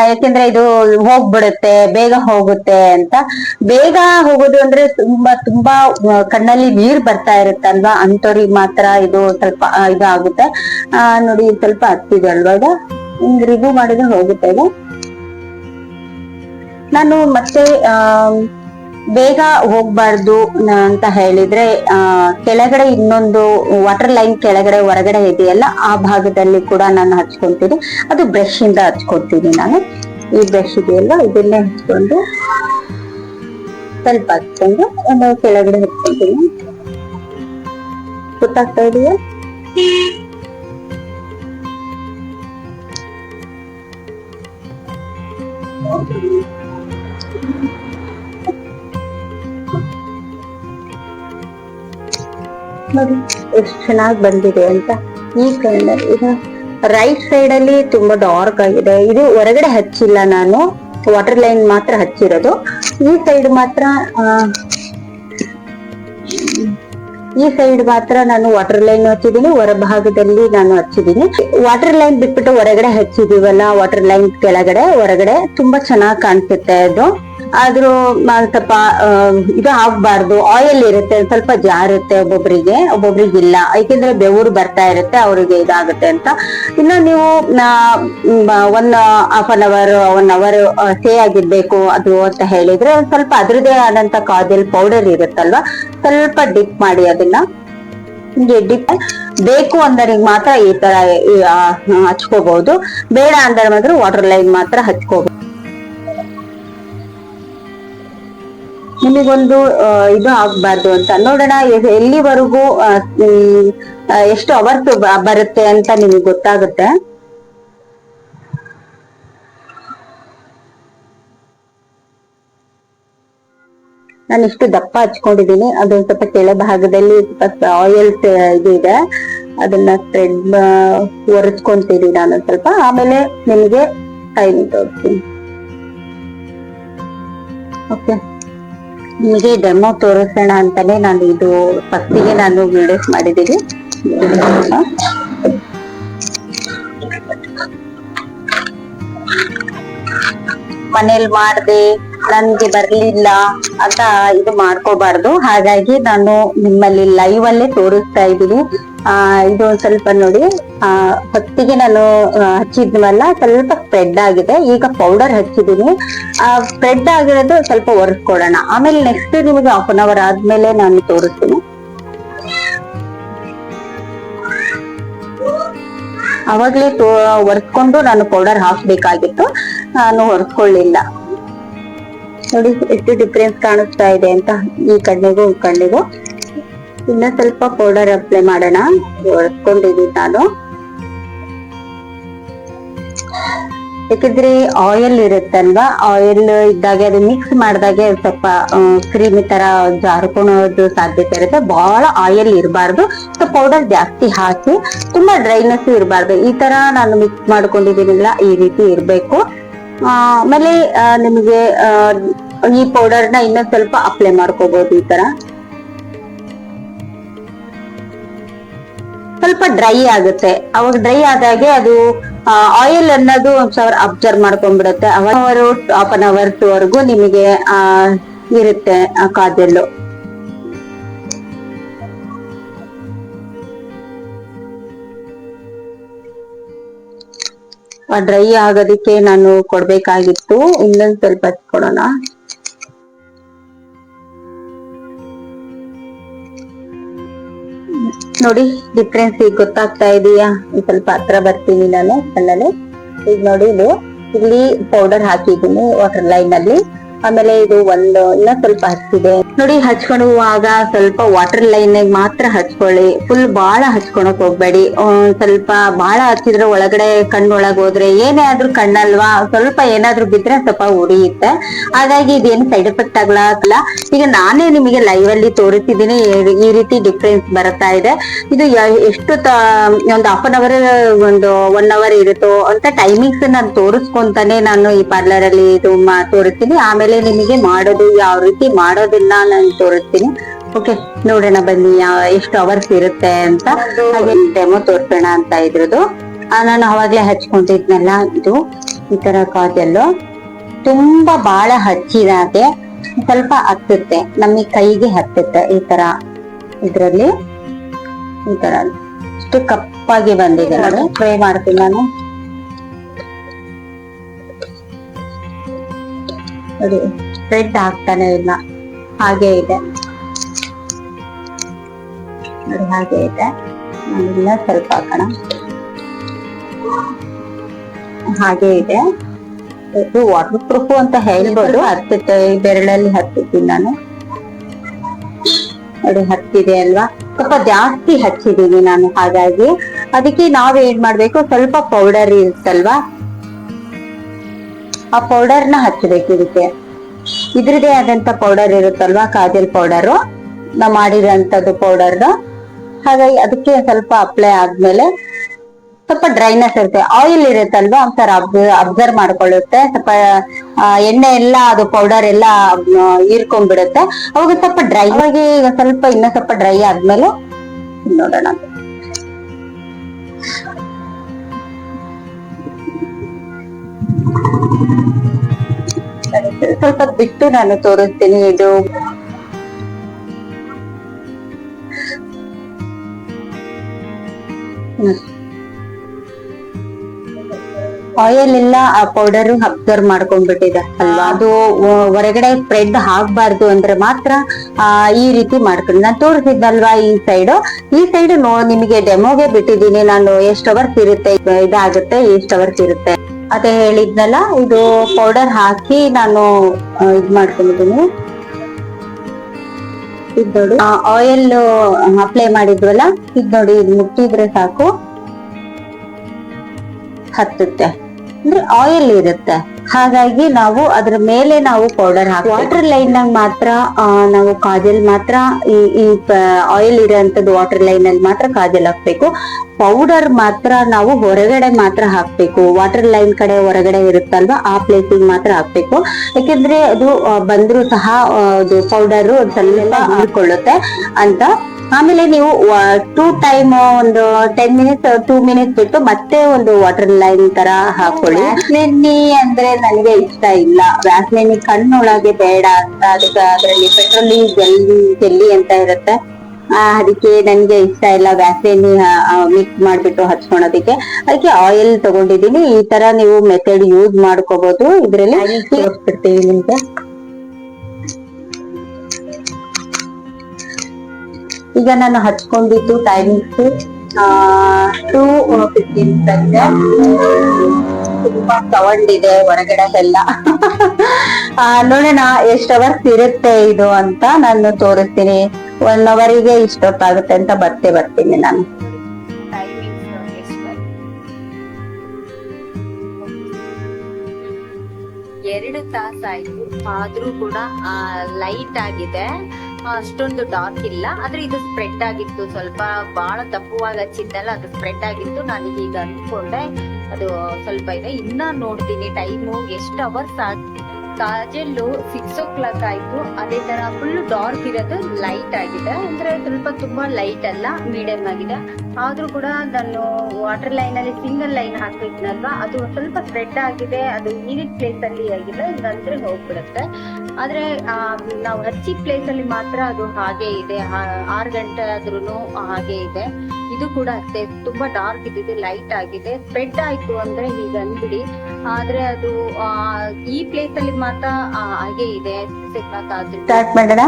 ಯಾಕೆಂದ್ರೆ ಇದು ಹೋಗ್ಬಿಡುತ್ತೆ ಬೇಗ ಹೋಗುತ್ತೆ ಅಂತ. ಬೇಗ ಹೋಗೋದು ಅಂದ್ರೆ ತುಂಬಾ ತುಂಬಾ ಕಣ್ಣಲ್ಲಿ ನೀರ್ ಬರ್ತಾ ಇರುತ್ತಲ್ವಾ? ಅಂತವ್ರಿಗೆ ಮಾತ್ರ ಇದು ಸ್ವಲ್ಪ ಇದು ಆಗುತ್ತೆ ಆ, ನೋಡಿ ಸ್ವಲ್ಪ ಹತ್ತಿದೆ ಅಲ್ವಾ ಈಗ? ರಿವ್ಯೂ ಮಾಡಿದ್ರೆ ಹೋಗುತ್ತೆ ನಾನು ಮತ್ತೆ ಆ ಬೇಗ ಹೋಗ್ಬಾರ್ದು ಅಂತ ಹೇಳಿದ್ರೆ, ಆ, ಕೆಳಗಡೆ ಇನ್ನೊಂದು ವಾಟರ್ ಲೈನ್ ಕೆಳಗಡೆ ಹೊರಗಡೆ ಇದೆಯಲ್ಲ, ಆ ಭಾಗದಲ್ಲಿ ಕೂಡ ನಾನು ಹಚ್ಕೊಂತೀನಿ ಅದು ಬ್ರಷ್ ಇಂದ ನಾನು. ಈ ಬ್ರಷ್ ಇದೆಯಲ್ಲ, ಇದನ್ನೇ ಹಚ್ಕೊಂಡು ಸ್ವಲ್ಪ ಹಚ್ಕೊಂಡು ಒಂದು ಕೆಳಗಡೆ ಹಚ್ಕೊಂತೀನಿ ಗೊತ್ತಾಗ್ತಾ ಇದೆಯಾ? ನೋಡಿ ಎಷ್ಟು ಚೆನ್ನಾಗಿ ಬಂದಿದೆ ಅಂತ ಈ ಕಲರ್ ಇದು ರೈಟ್ ಸೈಡ್ ಅಲ್ಲಿ ತುಂಬಾ ಡಾರ್ಕ್ ಆಗಿದೆ. ಇದು ಹೊರಗಡೆ ಹಚ್ಚಿಲ್ಲ ನಾನು. ವಾಟರ್ ಲೈನ್ ಮಾತ್ರ ಹಚ್ಚಿರೋದು. ಈ ಸೈಡ್ ಮಾತ್ರ ಈ ಸೈಡ್ ಮಾತ್ರ ನಾನು ವಾಟರ್ ಲೈನ್ ಹಚ್ಚಿದೀನಿ ಹೊರಭಾಗದಲ್ಲಿ ನಾನು ಹಚ್ಚಿದೀನಿ ವಾಟರ್ ಲೈನ್ ಬಿಟ್ಬಿಟ್ಟು ಹೊರಗಡೆ ಹಚ್ಚಿದೀವಲ್ಲ ವಾಟರ್ ಲೈನ್ ಕೆಳಗಡೆ, ಹೊರಗಡೆ ತುಂಬಾ ಚೆನ್ನಾಗಿ ಕಾಣಿಸುತ್ತೆ ಅದು. ಆದ್ರೂ ಸ್ವಲ್ಪ ಇದು ಆಗ್ಬಾರ್ದು. ಆಯಿಲ್ ಇರುತ್ತೆ, ಸ್ವಲ್ಪ ಜಾರುತ್ತೆ ಒಬ್ಬೊಬ್ರಿಗೆ ಒಬ್ಬೊಬ್ರಿಗೆ ಇಲ್ಲ ಯಾಕೆಂದ್ರೆ ಬೆವರು ಬರ್ತಾ ಇರುತ್ತೆ, ಅವರಿಗೆ ಇದಾಗುತ್ತೆ ಅಂತ. ಇನ್ನು ನೀವು one half an hour one hour stay ಆಗಿರ್ಬೇಕು ಅದು ಅಂತ ಹೇಳಿದ್ರೆ, ಸ್ವಲ್ಪ ಅದ್ರದೇ ಆದಂತ ಕಾಜಲ್ ಪೌಡರ್ ಇರುತ್ತಲ್ವಾ? ಸ್ವಲ್ಪ ಡಿಪ್ ಮಾಡಿ ಅದನ್ನ. ಡಿಪ್ ಬೇಕು ಅಂದ್ರೆ ಮಾತ್ರ ಈ ತರ ಹಚ್ಕೋಬಹುದು. ಬೇಡ ಅಂದ್ರೆ ಮಾತ್ರ ವಾಟರ್ ಲೈನ್ ಮಾತ್ರ ಹಚ್ಕೋಬಹುದು. ನಿಮಗೊಂದು ಇದು ಆಗ್ಬಾರ್ದು ಅಂತ. ನೋಡೋಣ ಎಲ್ಲಿವರೆಗೂ ಎಷ್ಟು ಅವರ್ಸ್ ಬರುತ್ತೆ ಅಂತ ನಿಮಗೆ ಗೊತ್ತಾಗುತ್ತೆ. ನಾನು ಇಷ್ಟು ದಪ್ಪ ಹಚ್ಕೊಂಡಿದ್ದೀನಿ. ಅದೊಂದು ಸ್ವಲ್ಪ ಕೆಳ ಭಾಗದಲ್ಲಿ ಆಯಿಲ್ ಇದು ಇದೆ. ಅದನ್ನ ಥ್ರೆಡ್ ಒರೆಸ್ಕೊಂತೀನಿ ನಾನು ಸ್ವಲ್ಪ. ಆಮೇಲೆ ನಿಮಗೆ ಟೈಮ್ ತೋರಿಸ್ತೀನಿ. ಓಕೆ ನಿಮಗೆ ಡೆಮೋ ತೋರಿಸೋಣ ಅಂತಾನೆ ನಾನು ಇದು ಫಸ್ಟಿಗೆ ನಾನು ವಿಡಿಯೋಸ್ ಮಾಡಿದ್ದೀನಿ. ಮನೇಲಿ ಮಾಡಿದೆ, ನನ್ಗೆ ಬರ್ಲಿಲ್ಲ ಅಂತ ಇದು ಮಾಡ್ಕೋಬಾರ್ದು. ಹಾಗಾಗಿ ನಾನು ನಿಮ್ಮಲ್ಲಿ ಲೈವ್ ಅಲ್ಲೇ ತೋರಿಸ್ತಾ ಇದ್ದೀನಿ. ಆ, ಇದು ಒಂದ್ ಸ್ವಲ್ಪ ನೋಡಿ, ಆ, ಹೊತ್ತಿಗೆ ನಾನು ಹಚ್ಚಿದ್ವಲ್ಲ ಸ್ವಲ್ಪ ಸ್ಪ್ರೆಡ್ ಆಗಿದೆ. ಈಗ ಪೌಡರ್ ಹಚ್ಚಿದೀನಿ. ಆ ಸ್ಪ್ರೆಡ್ ಆಗಿರೋದು ಸ್ವಲ್ಪ ಒರೆಸ್ಕೊಡೋಣ ಆಮೇಲೆ ನೆಕ್ಸ್ಟ್ ನಿಮಗೆ ಹಾಫ್ ಅನ್ ಅವರ್ ಆದ್ಮೇಲೆ ನಾನು ತೋರಿಸ್ತೀನಿ. ಅವಾಗ್ಲೇ ತೋ ಒರೆಸ್ಕೊಂಡು ನಾನು ಪೌಡರ್ ಹಾಕ್ಬೇಕಾಗಿತ್ತು. ನಾನು ಒರೆಸ್ಕೊಳ್ಳಿಲ್ಲ ನೋಡಿ, ಎಷ್ಟು ಡಿಫ್ರೆನ್ಸ್ ಕಾಣಿಸ್ತಾ ಇದೆ ಅಂತ ಈ ಕಣ್ಣಿಗೂ ಈ ಕಣ್ಣಿಗೂ. ಇನ್ನ ಸ್ವಲ್ಪ ಪೌಡರ್ ಅಪ್ಲೈ ಮಾಡೋಣ. ಒರೆಸ್ಕೊಂಡಿದ್ದೀನಿ ನಾನು. ಯಾಕಂದ್ರೆ ಆಯಿಲ್ ಇರುತ್ತಲ್ವಾ? ಆಯಿಲ್ ಇದ್ದಾಗೆ ಅದು ಮಿಕ್ಸ್ ಮಾಡಿದಾಗೆ ಸ್ವಲ್ಪ ಕ್ರೀಮಿ ತರ ಜಾರ್ಕೊಳೋದು ಸಾಧ್ಯತೆ ಇರುತ್ತೆ. ಬಹಳ ಆಯಿಲ್ ಇರಬಾರ್ದು. ಸೊ ಪೌಡರ್ ಜಾಸ್ತಿ ಹಾಕಿ ತುಂಬಾ ಡ್ರೈನೆಸ್ ಇರಬಾರ್ದು. ಈ ತರ ನಾನು ಮಿಕ್ಸ್ ಮಾಡ್ಕೊಂಡಿದ್ದೀನಿಲ್ಲ. ಈ ರೀತಿ ಇರಬೇಕು. ಆಮೇಲೆ ನಿಮಗೆ ಈ ಪೌಡರ್ನ ಇನ್ನೊಂದ್ ಸ್ವಲ್ಪ ಅಪ್ಲೈ ಮಾಡ್ಕೋಬಹುದು ಈ ತರ. ಸ್ವಲ್ಪ ಡ್ರೈ ಆಗುತ್ತೆ. ಅವಾಗ ಡ್ರೈ ಆದಾಗೆ ಅದು ಆಯಿಲ್ ಅನ್ನೋದು ಒಂದ್ ಸಾವಿರ ಅಬ್ಸರ್ವ್ ಮಾಡ್ಕೊಂಡ್ಬಿಡುತ್ತೆ. ಅವರು ಹಾಫ್ ಅನ್ ಅವರ್ಸ್ ವರೆಗೂ ನಿಮಗೆ, ಆ, ಇರುತ್ತೆ, ಆ ಕಾದಲ್ಲು ಡ್ರೈ ಆಗೋದಕ್ಕೆ ನಾನು ಕೊಡ್ಬೇಕಾಗಿತ್ತು. ಇನ್ನೊಂದ್ ಸ್ವಲ್ಪ ಹಚ್ಕೊಡೋಣ ನೋಡಿ ಡಿಫ್ರೆನ್ಸ್ ಈಗ ಗೊತ್ತಾಗ್ತಾ ಇದೆಯಾ? ಸ್ವಲ್ಪ ಹತ್ರ ಬರ್ತೀನಿ ನಾನು ಕಣ್ಣಲ್ಲಿ ಈಗ ನೋಡಿ ಇಲ್ಲಿ ಪೌಡರ್ ಹಾಕಿದ್ದೀನಿ ವಾಟರ್ ಲೈನ್ ಅಲ್ಲಿ. ಆಮೇಲೆ ಇದು ಒಂದು ಇನ್ನ ಸ್ವಲ್ಪ ಹಚ್ಚಿದೆ. ನೋಡಿ ಹಚ್ಕೊಳ್ಳುವಾಗ ಸ್ವಲ್ಪ ವಾಟರ್ ಲೈನ್ ಮಾತ್ರ ಹಚ್ಕೊಳ್ಳಿ. ಫುಲ್ ಬಾಳ ಹಚ್ಕೊಳಕ್ ಹೋಗ್ಬೇಡಿ. ಸ್ವಲ್ಪ ಬಾಳ ಹಚ್ಚಿದ್ರೆ ಒಳಗಡೆ ಕಣ್ಣೊಳಗ್ ಹೋದ್ರೆ ಏನೇ ಆದ್ರೂ ಕಣ್ಣಲ್ವಾ? ಸ್ವಲ್ಪ ಏನಾದ್ರೂ ಬಿದ್ರೆ ಸ್ವಲ್ಪ ಉರಿಯುತ್ತೆ. ಹಾಗಾಗಿ ಇದೇನು ಸೈಡ್ ಎಫೆಕ್ಟ್ ಆಗ್ಲಾಗಲ್ಲ ಈಗ ನಾನೇ ನಿಮಗೆ ಲೈವ್ ಅಲ್ಲಿ ತೋರಿಸಿದೀನಿ ಈ- ರೀತಿ ಡಿಫ್ರೆನ್ಸ್ ಬರ್ತಾ ಇದೆ. ಇದು ಎಷ್ಟು ಒಂದು ಹಾಫ್ ಅನ್ ಅವರ್ ಒಂದು ಒನ್ ಅವರ್ ಇರುತ್ತೋ ಅಂತ ಟೈಮಿಂಗ್ಸ್ ನಾನು ತೋರಿಸ್ಕೊಂತಾನೆ ನಾನು ಈ ಪಾರ್ಲರ್ ಅಲ್ಲಿ ಇದು ತೋರಿಸ್ತೀನಿ. ಆಮೇಲೆ ನಿಮಗೆ ಮಾಡೋದು ಯಾವ ರೀತಿ ಮಾಡೋದಿಲ್ಲ ನಾನು ತೋರಿಸ್ತೀನಿ. ಓಕೆ ನೋಡೋಣ ಬನ್ನಿ ಎಷ್ಟು ಅವರ್ಸ್ ಇರುತ್ತೆ ಅಂತ. ಹಾಗೆ ಡೆಮೋ ತೋರಿಸೋಣ ಅಂತ ಇದ್ರದ್ದು ನಾನು ಅವಾಗ್ಲೇ ಹಚ್ಕೊಂಡಿದ್ನಲ್ಲ ಇದು ಈ ತರ ಕಾಜಲ್ಲು. ತುಂಬಾ ಬಾಳ ಹಚ್ಚಿದಾಗೆ ಸ್ವಲ್ಪ ಹತ್ತುತ್ತೆ ನಮಗೆ ಕೈಗೆ ಹತ್ತುತ್ತೆ ಈ ತರ ಇದ್ರಲ್ಲಿ. ಈ ತರ. ಅಷ್ಟು ಕಪ್ಪಾಗಿ ಬಂದಿದೆ. ನೋಡಿ ಟ್ರೈ ಮಾಡ್ತೀನಿ ನಾನು. ನೋಡಿ ಸ್ಪ್ರೆಡ್ ಆಗ್ತಾನೆ ಇಲ್ಲ. ಹಾಗೆ ಇದೆ. ನೋಡಿ ಹಾಗೆ ಇದೆ. ನಾನು ಸ್ವಲ್ಪ ಹಾಕೋಣ. ಹಾಗೆ ಇದೆ. ಇದು ವಾಟರ್ ಪ್ರೂಫ್ ಅಂತ ಹೇಳ್ಬೋದು. ಹತ್ತುತ್ತೆ ಬೆರಳಲ್ಲಿ ಹತ್ತಿದ್ದೀನಿ ನಾನು. ನೋಡಿ ಹತ್ತಿದೆ ಅಲ್ವಾ? ಸ್ವಲ್ಪ ಜಾಸ್ತಿ ಹಚ್ಚಿದೀನಿ ನಾನು ಹಾಗಾಗಿ. ಅದಕ್ಕೆ ನಾವ್ ಏನ್ ಮಾಡ್ಬೇಕು? ಸ್ವಲ್ಪ ಪೌಡರ್ ಇರುತ್ತಲ್ವಾ? ಆ ಪೌಡರ್ನ ಹಚ್ಚಬೇಕು ಇದಕ್ಕೆ. ಇದ್ರದೇ ಆದಂತ ಪೌಡರ್ ಇರುತ್ತಲ್ವಾ, ಕಾಜಲ್ ಪೌಡರು? ನಾವು ಮಾಡಿರೋಂಥದ್ದು ಪೌಡರ್ ಹಾಗಾಗಿ ಅದಕ್ಕೆ ಸ್ವಲ್ಪ ಅಪ್ಲೈ ಆದ್ಮೇಲೆ ಸ್ವಲ್ಪ ಡ್ರೈನೆಸ್ ಇರುತ್ತೆ. ಆಯಿಲ್ ಇರುತ್ತಲ್ವಾ, ಒಂಥರ ಅಬ್ಸರ್ವ್ ಮಾಡ್ಕೊಳ್ಳುತ್ತೆ. ಸ್ವಲ್ಪ ಎಣ್ಣೆ ಎಲ್ಲ, ಅದು ಪೌಡರ್ ಎಲ್ಲ ಹೀರ್ಕೊಂಡ್ಬಿಡುತ್ತೆ. ಅವಾಗ ಸ್ವಲ್ಪ ಡ್ರೈ ಆಗಿ ಸ್ವಲ್ಪ ಇನ್ನೂ ಸ್ವಲ್ಪ ಡ್ರೈ ಆದ್ಮೇಲೆ ನೋಡೋಣ ಸ್ವಲ್ಪ ಬಿಟ್ಟು ನಾನು ತೋರಿಸ್ತೀನಿ ಇದು. ಆಯಿಲ್ ಎಲ್ಲ ಆ ಪೌಡರ್ ಅಬ್ಸರ್ವ್ ಮಾಡ್ಕೊಂಡ್ಬಿಟ್ಟಿದೆ ಅಲ್ವಾ? ಅದು ಹೊರಗಡೆ ಸ್ಪ್ರೆಡ್ ಆಗ್ಬಾರ್ದು ಅಂದ್ರೆ ಮಾತ್ರ ಈ ರೀತಿ ಮಾಡ್ಕೊಂಡು ನಾನು ತೋರಿಸಿದ್ದಲ್ವಾ ಈ ಸೈಡ್ ಈ ಸೈಡ್ ನಿಮಗೆ ಡೆಮೋಗೆ ಬಿಟ್ಟಿದ್ದೀನಿ. ನಾನು ಎಷ್ಟು ಅವರ್ಸ್ ಇರುತ್ತೆ? ಇದಾಗುತ್ತೆ, ಎಷ್ಟು ಅವರ್ಸ್ ಇರುತ್ತೆ? ಅದೇ ಹೇಳಿದ್ನಲ್ಲ, ಇದು ಪೌಡರ್ ಹಾಕಿ ನಾನು ಇದು ಮಾಡ್ಕೊಂಡಿದ್ದೀನಿ. ಇದ್ ನೋಡಿ. ಆಯಿಲ್ ಅಪ್ಲೈ ಮಾಡಿದ್ವಲ್ಲ, ಇದ್ ನೋಡಿ, ಇದು ಮುಟ್ಟಿದ್ರೆ ಸಾಕು. ಹತ್ತುತ್ತೆ. ಅಂದ್ರೆ ಆಯಿಲ್ ಇರುತ್ತೆ. ಹಾಗಾಗಿ ನಾವು ಅದ್ರ ಮೇಲೆ ನಾವು ಪೌಡರ್ ಹಾಕಿ ವಾಟರ್ ಲೈನ್ ನಾಗ ಮಾತ್ರ ನಾವು ಕಾಜಲ್ ಮಾತ್ರ ಈ ಈ ಆಯಿಲ್ ಇರೋಂಥದ್ದು ವಾಟರ್ ಲೈನ್ ಅಲ್ಲಿ ಮಾತ್ರ ಕಾಜಲ್ ಹಾಕ್ಬೇಕು. ಪೌಡರ್ ಮಾತ್ರ ನಾವು ಹೊರಗಡೆ ಮಾತ್ರ ಹಾಕ್ಬೇಕು. ವಾಟರ್ ಲೈನ್ ಕಡೆ ಹೊರಗಡೆ ಇರುತ್ತಲ್ವಾ ಆ ಪ್ಲೇಸಿಗೆ ಮಾತ್ರ ಹಾಕ್ಬೇಕು. ಯಾಕೆಂದ್ರೆ ಅದು ಬಂದ್ರು ಸಹ ಅದು ಪೌಡರ್ ಸ್ವಲ್ಪ ಹಾಕೊಳ್ಳುತ್ತೆ ಅಂತ. ಆಮೇಲೆ ನೀವು ಟೂ ಟೈಮ್ ಒಂದು ಟೆನ್ ಮಿನಿಟ್ಸ್ ಟೂ ಮಿನಿಟ್ಸ್ ಬಿಟ್ಟು ಮತ್ತೆ ಒಂದು ವಾಟರ್ ಲೈನ್ ತರ ಹಾಕೊಳ್ಳಿ. ವ್ಯಾಸ್ಲಿನಿ ಅಂದ್ರೆ ನನಗೆ ಇಷ್ಟ ಇಲ್ಲ. ವ್ಯಾಸ್ಲಿನಿ ಕಣ್ಣೊಳಗೆ ಬೇಡ ಅಂತ. ಅದಕ್ಕೆ ಅದರಲ್ಲಿ ಪೆಟ್ರೋಲಿ ಜಲ್ಲಿ ಜಲ್ಲಿ ಅಂತ ಇರುತ್ತೆ. ಆ, ಅದಕ್ಕೆ ನನಗೆ ಇಷ್ಟ ಇಲ್ಲ ವ್ಯಾಸ್ಲಿನಿ ಮಿಕ್ಸ್ ಮಾಡ್ಬಿಟ್ಟು ಹಚ್ಕೊಳೋದಕ್ಕೆ. ಅದಕ್ಕೆ ಆಯಿಲ್ ತಗೊಂಡಿದ್ದೀನಿ. ಈ ತರ ನೀವು ಮೆಥಡ್ ಯೂಸ್ ಮಾಡ್ಕೋಬಹುದು ಇದ್ರಲ್ಲಿ. ತೋರಿಸ್ಬಿಡ್ತೀವಿ ನಿಮ್ಗೆ. ಈಗ ನಾನು ಹಚ್ಕೊಂಡಿದ್ದು ಟೈಮಿಂಗ್ಸ್ ಟೂ ಫಿಫ್ಟೀನ್ ಇದೆ ತುಂಬಾ ಸೌಂಡ್ ಇದೆ ಹೊರಗಡೆ ಎಲ್ಲ. ನೋಡೋಣ ಎಷ್ಟು ಅವರ್ಸ್ ಇರುತ್ತೆ ಇದು ಅಂತ ನಾನು ತೋರಿಸ್ತೀನಿ. ಒನ್ ಅವರಿಗೆ ಇಷ್ಟೊತ್ತಾಗುತ್ತೆ ಅಂತ ಬರ್ತೇ ಬರ್ತೀನಿ ನಾನು. ಎರಡು ತಾಸಾಯ್ತು. ಆದ್ರೂ ಕೂಡ ಲೈಟ್ ಆಗಿದೆ. ಅಷ್ಟೊಂದು ಡಾರ್ಕ್ ಇಲ್ಲ. ಆದ್ರೆ ಇದು ಸ್ಪ್ರೆಡ್ ಆಗಿತ್ತು. ಸ್ವಲ್ಪ ಬಹಳ ತಪ್ಪುವಾಗ ಹಚ್ಚಿದ್ದಲ್ಲ ಅದು ಸ್ಪ್ರೆಡ್ ಆಗಿತ್ತು. ನಾನು ಈಗ ಅಂದ್ಕೊಂಡೆ, ಅದು ಸ್ವಲ್ಪ ಇದೆ. ಇನ್ನ ನೋಡ್ತೀನಿ. ಟೈಮು ಎಷ್ಟು ಅವರ್ಸ್ ಕಾಜಲ್ಲು ಸಿಕ್ಸ್ ಓ ಕ್ಲಾಕ್ ಆಯ್ತು. ಅದೇ ತರ ಫುಲ್ ಡಾರ್ಕ್ ಇರೋದು ಲೈಟ್ ಆಗಿದೆ. ಅಂದ್ರೆ ಸ್ವಲ್ಪ ತುಂಬಾ ಲೈಟ್ ಅಲ್ಲ ಮೀಡಿಯಂ ಆಗಿದೆ. ಆದ್ರೂ ಕೂಡ ನಾನು ವಾಟರ್ ಲೈನ್ ಅಲ್ಲಿ ಸಿಂಗಲ್ ಲೈನ್ ಹಾಕಿದ್ನಲ್ವಾ ಅದು ಸ್ವಲ್ಪ ಸ್ಪ್ರೆಡ್ ಆಗಿದೆ. ಅದು ನೀರಿನ ಪ್ಲೇಸ್ ಅಲ್ಲಿ ಆಗಿದೆ. ನಂತರ ಹೋಗ್ಬಿಡುತ್ತೆ. ಆದ್ರೆ ನಾವು ಹಚ್ಚಿ ಪ್ಲೇಸ್ ಅಲ್ಲಿ ಮಾತ್ರ ಅದು ಹಾಗೆ ಇದೆ. ಆರು ಗಂಟೆ ಆದ್ರೂ ಹಾಗೆ ಇದೆ. ಇದು ಕೂಡ ಅಷ್ಟೇ, ತುಂಬಾ ಡಾರ್ಕ್ ಇದ್ದಿದೆ ಲೈಟ್ ಆಗಿದೆ. ಸ್ಪ್ರೆಡ್ ಆಯ್ತು ಅಂದ್ರೆ ಈಗ ಅಂದ್ಬಿಡಿ. ಆದ್ರೆ ಅದು ಈ ಪ್ಲೇಸ್ ಅಲ್ಲಿ ಮಾತ್ರ ಹಾಗೆ ಇದೆ. ಸ್ಟಾರ್ಟ್ ಮಾಡೋಣ.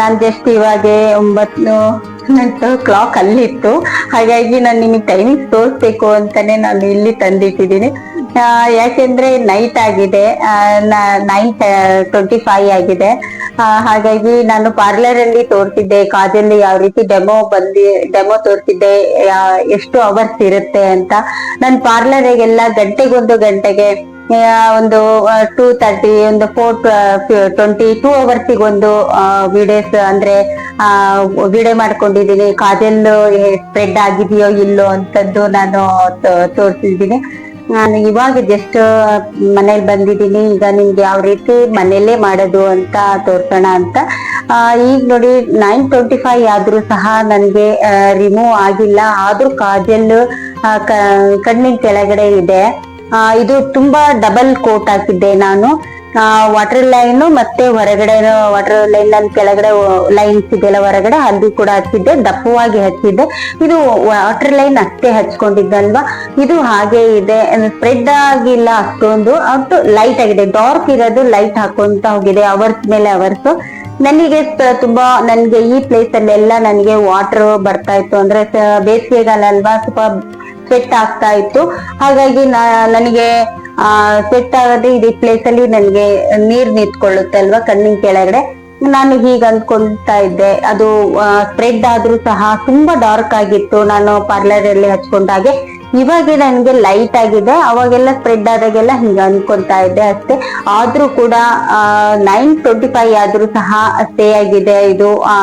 ನಾನು ಜಸ್ಟ್ ಇವಾಗ ಒಂಬತ್ತು ನಂತರ ಕ್ಲಾಕ್ ಅಲ್ಲಿತ್ತು. ಹಾಗಾಗಿ ನಾನು ನಿಮಗೆ ಟೈಮಿಂಗ್ ತೋರಿಸ್ಬೇಕು ಅಂತಾನೆ ನಾನು ಇಲ್ಲಿ ತಂದಿಟ್ಟಿದ್ದೀನಿ. ಯಾಕೆಂದ್ರೆ ನೈಟ್ ಆಗಿದೆ. ನೈನ್ ಟ್ವೆಂಟಿ ಫೈವ್ ಆಗಿದೆ. ಹಾಗಾಗಿ ನಾನು ಪಾರ್ಲರ್ ಅಲ್ಲಿ ತೋರ್ತಿದ್ದೆ, ಕಾಜಲ್ಲಿ ಯಾವ ರೀತಿ ಡೆಮೋ ಬಂದಿ ಡೆಮೋ ತೋರ್ತಿದ್ದೆ ಎಷ್ಟು ಅವರ್ಸ್ ಇರುತ್ತೆ ಅಂತ. ನಾನು ಪಾರ್ಲರಿಗೆಲ್ಲ ಗಂಟೆಗೊಂದು ಗಂಟೆಗೆ ಒಂದು ಟೂ ತರ್ಟಿ ಒಂದು ಫೋರ್ ಟ್ವೆಂಟಿ ಟೂ ಅವರ್ಸಿಗೆ ಒಂದು ವಿಡಿಯೋಸ್ ಅಂದ್ರೆ ವಿಡಿಯೋ ಮಾಡ್ಕೊಂಡಿದ್ದೀನಿ. ಕಾಜಲ್ ಸ್ಪ್ರೆಡ್ ಆಗಿದೆಯೋ ಇಲ್ಲೋ ಅಂತದ್ದು ನಾನು ತೋರ್ಸಿದ್ದೀನಿ. ನಾನು ಇವಾಗ ಜಸ್ಟ್ ಮನೇಲಿ ಬಂದಿದ್ದೀನಿ. ಈಗ ನಿಮ್ಗೆ ಯಾವ ರೀತಿ ಮನೆಯಲ್ಲೇ ಮಾಡೋದು ಅಂತ ತೋರ್ಸೋಣ ಅಂತ. ಈಗ ನೋಡಿ ನೈನ್ ಟ್ವೆಂಟಿ ಫೈವ್ ಆದ್ರೂ ಸಹ ನನಗೆ ರಿಮೂವ್ ಆಗಿಲ್ಲ. ಆದ್ರೂ ಕಾಜಲ್ ಕಣ್ಣಿನ ಕೆಳಗಡೆ ಇದೆ. ಇದು ತುಂಬಾ ಡಬಲ್ ಕೋಟ್ ಹಾಕಿದ್ದೆ ನಾನು. ವಾಟರ್ ಲೈನ್ ಮತ್ತೆ ಹೊರಗಡೆ ವಾಟರ್ ಲೈನ್ ಅಲ್ಲಿ ಕೆಳಗಡೆ ಲೈನ್ಸ್ ಇದೆಲ್ಲ ಹೊರಗಡೆ, ಅಲ್ಲಿ ಕೂಡ ಹಚ್ಚಿದ್ದೆ, ದಪ್ಪವಾಗಿ ಹಚ್ಚಿದ್ದೆ. ಇದು ವಾಟರ್ ಲೈನ್ ಅಷ್ಟೇ ಹಚ್ಕೊಂಡಿದ್ದಲ್ವಾ? ಇದು ಹಾಗೆ ಇದೆ. ಸ್ಪ್ರೆಡ್ ಆಗಿಲ್ಲ ಅಷ್ಟೊಂದು. ಅದು ಲೈಟ್ ಆಗಿದೆ. ಡಾರ್ಕ್ ಇರೋದು ಲೈಟ್ ಹಾಕೊಂತ ಹೋಗಿದೆ ಅವರ್ಸ್ ಮೇಲೆ ಅವರ್ಸ್ ನನಗೆ ತುಂಬಾ, ನನಗೆ ಈ ಪ್ಲೇಸ್ ಅಲ್ಲೆಲ್ಲ ನನಗೆ ವಾಟರ್ ಬರ್ತಾ ಇತ್ತು. ಅಂದ್ರೆ ಬೇಸಿಗೆಗಾಲ ಅಲ್ವಾ? ಸ್ವಲ್ಪ ಸೆಟ್ ಆಗ್ತಾ ಇತ್ತು. ಹಾಗಾಗಿ ನನಗೆ ಸೆಟ್ ಆಗದೆ ಇದೇ ಪ್ಲೇಸ್ ಅಲ್ಲಿ ನನಗೆ ನೀರ್ ನಿಂತ್ಕೊಳ್ಳುತ್ತೆ ಅಲ್ವಾ ಕಣ್ಣಿನ ಕೆಳಗಡೆ. ನಾನು ಹೀಗೆ ಅಂದ್ಕೊಳ್ತಾ ಇದ್ದೆ. ಅದು ಸ್ಪ್ರೆಡ್ ಆದ್ರೂ ಸಹ ತುಂಬಾ ಡಾರ್ಕ್ ಆಗಿತ್ತು ನಾನು ಪಾರ್ಲರ್ ಅಲ್ಲಿ ಹಚ್ಕೊಂಡಾಗೆ ಇವಾಗ ನನಗೆ ಲೈಟ್ ಆಗಿದೆ. ಅವಾಗೆಲ್ಲ ಸ್ಪ್ರೆಡ್ ಆದಾಗೆಲ್ಲ ಹಿಂಗ ಅನ್ಕೊಂತಾ ಇದ್ದೆ ಅಷ್ಟೇ. ಆದ್ರೂ ಕೂಡ ನೈನ್ ಟ್ವೆಂಟಿ ಫೈವ್ ಆದ್ರೂ ಸಹ ಸ್ಟೇ ಆಗಿದೆ ಇದು. ಆ,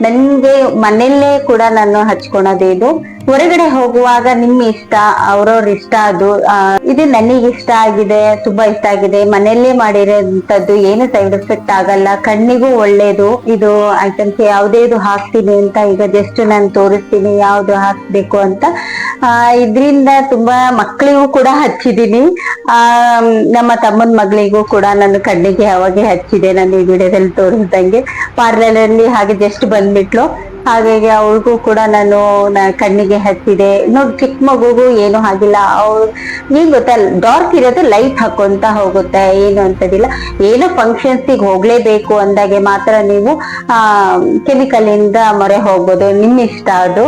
ನನ್ಗೆ ಮನೆಯಲ್ಲೇ ಕೂಡ ನಾನು ಹಚ್ಕೊಳೋದು ಇದು. ಹೊರಗಡೆ ಹೋಗುವಾಗ ನಿಮ್ ಇಷ್ಟ, ಅವ್ರವ್ರ ಇಷ್ಟ ಅದು ಇದು ನನಗೆ ಇಷ್ಟ ಆಗಿದೆ, ತುಂಬಾ ಇಷ್ಟ ಆಗಿದೆ. ಮನೆಯಲ್ಲೇ ಮಾಡಿರೋಂಥದ್ದು ಏನು ಸೈಡ್ ಎಫೆಕ್ಟ್ ಆಗಲ್ಲ. ಕಣ್ಣಿಗೂ ಒಳ್ಳೇದು. ಇದು ಐಟಮ್ಸ್ ಯಾವ್ದೇದು ಹಾಕ್ತೀನಿ ಅಂತ ಈಗ ಜಸ್ಟ್ ನಾನು ತೋರಿಸ್ತೀನಿ, ಯಾವ್ದು ಹಾಕ್ಬೇಕು ಅಂತ. ಇದ್ರಿಂದ ತುಂಬಾ ಮಕ್ಕಳಿಗೂ ಕೂಡ ಹಚ್ಚಿದೀನಿ. ಆ, ನಮ್ಮ ತಮ್ಮನ ಮಗಳಿಗೂ ಕೂಡ ನಾನು ಕಣ್ಣಿಗೆ ಅವಾಗೆ ಹಚ್ಚಿದೆ. ನಾನು ಈ ವಿಡಿಯೋದಲ್ಲಿ ತೋರಿಸ್ದಂಗೆ. ಪಾರ್ಲರ್ ಅಲ್ಲಿ ಹಾಗೆ ಜಸ್ಟ್ ಬಂದ್ಬಿಟ್ಲು. ಹಾಗಾಗಿ ಅವ್ರಿಗೂ ಕೂಡ ನಾನು ಕಣ್ಣಿಗೆ ಹಚ್ಚಿದೆ ನೋಡಿ ಚಿಕ್ಕ ಮಗುಗೂ ಏನು ಆಗಿಲ್ಲ. ಅವ್ರು ಏನ್ ಗೊತ್ತಾ, ಡಾರ್ಕ್ ಇರೋದು ಲೈಟ್ ಹಾಕೊಂತ ಹೋಗುತ್ತೆ. ಏನು ಅಂತದಿಲ್ಲ. ಏನೋ ಫಂಕ್ಷನ್ಸ್ ಹೋಗ್ಲೇಬೇಕು ಅಂದಾಗೆ ಮಾತ್ರ ನೀವು, ಆ ಕೆಮಿಕಲ್ ಇಂದ ಮೊರೆ ಹೋಗ್ಬೋದು. ನಿಮ್ ಇಷ್ಟ ಅದು.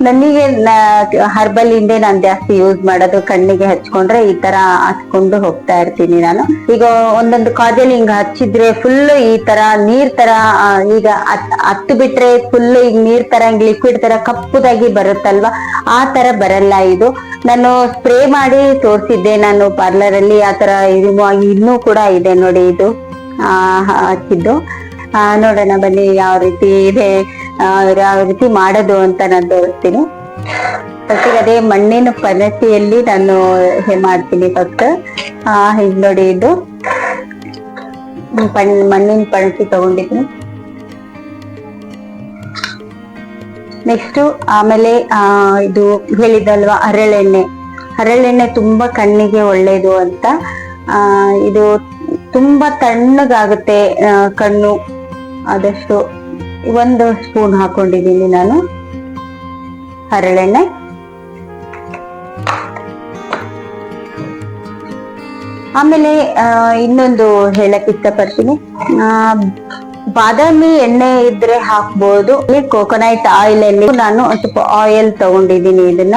ನನಗೆ ಹರ್ಬಲ್ ಇಂದೇ ನಾನು ಜಾಸ್ತಿ ಯೂಸ್ ಮಾಡೋದು. ಕಣ್ಣಿಗೆ ಹಚ್ಕೊಂಡ್ರೆ ಈ ತರ ಹಚ್ಕೊಂಡು ಹೋಗ್ತಾ ಇರ್ತೀನಿ ನಾನು. ಈಗ ಒಂದೊಂದು ಕಾಜಲ್ ಹಿಂಗ ಹಚ್ಚಿದ್ರೆ ಫುಲ್ ಈ ತರ ನೀರ್ ತರ ಈಗ ಹತ್- ಹತ್ತು ಬಿಟ್ರೆ ಫುಲ್ ಈಗ ನೀರ್ ತರ ಲಿಕ್ವಿಡ್ ತರ ಕಪ್ಪುದಾಗಿ ಬರುತ್ತಲ್ವಾ? ಆ ತರ ಬರಲ್ಲ ಇದು. ನಾನು ಸ್ಪ್ರೇ ಮಾಡಿ ತೋರಿಸಿದ್ದೆ ನಾನು ಪಾರ್ಲರ್ ಅಲ್ಲಿ, ಆ ತರ ಇನ್ನೂ ಕೂಡ ಇದೆ ನೋಡಿ ಇದು. ಆ ಹಚ್ಚಿದ್ದು ನೋಡೋಣ ಬನ್ನಿ ಯಾವ ರೀತಿ ಇದೆ. ಯಾವ ರೀತಿ ಮಾಡೋದು ಅಂತ ನಾನು ತೋರಿಸ್ತೀನಿ. ಅದೇ ಮಣ್ಣಿನ ಪನಸಿಯಲ್ಲಿ ನಾನು ಮಾಡ್ತೀನಿ ಫಸ್ಟ್ ನೋಡಿ ಇದು. ಮಣ್ಣಿನ ಪಣಸಿ ತಗೊಂಡಿದ್ದೀನಿ. ನೆಕ್ಸ್ಟ್ ಆಮೇಲೆ ಇದು ಹೇಳಿದಲ್ವಾ ಹರಳೆಣ್ಣೆ ಹರಳೆಣ್ಣೆ ತುಂಬಾ ಕಣ್ಣಿಗೆ ಒಳ್ಳೇದು ಅಂತ. ಇದು ತುಂಬಾ ತಣ್ಣಗಾಗುತ್ತೆ ಕಣ್ಣು. ಆದಷ್ಟು ಒಂದು ಸ್ಪೂನ್ ಹಾಕೊಂಡಿದ್ದೀನಿ ನಾನು. ಹರಳೆಣ್ಣೆ ಆಮೇಲೆ ಇನ್ನೊಂದು ಹೇಳಕ್ ಇಷ್ಟಪಡ್ತೀನಿ. ಬಾದಾಮಿ ಎಣ್ಣೆ ಇದ್ರೆ ಹಾಕ್ಬೋದು. ಕೋಕೋನಟ್ ಆಯಿಲ್ ಅಲ್ಲಿ ನಾನು ಸ್ವಲ್ಪ ಆಯಿಲ್ ತಗೊಂಡಿದ್ದೀನಿ ಇದನ್ನ.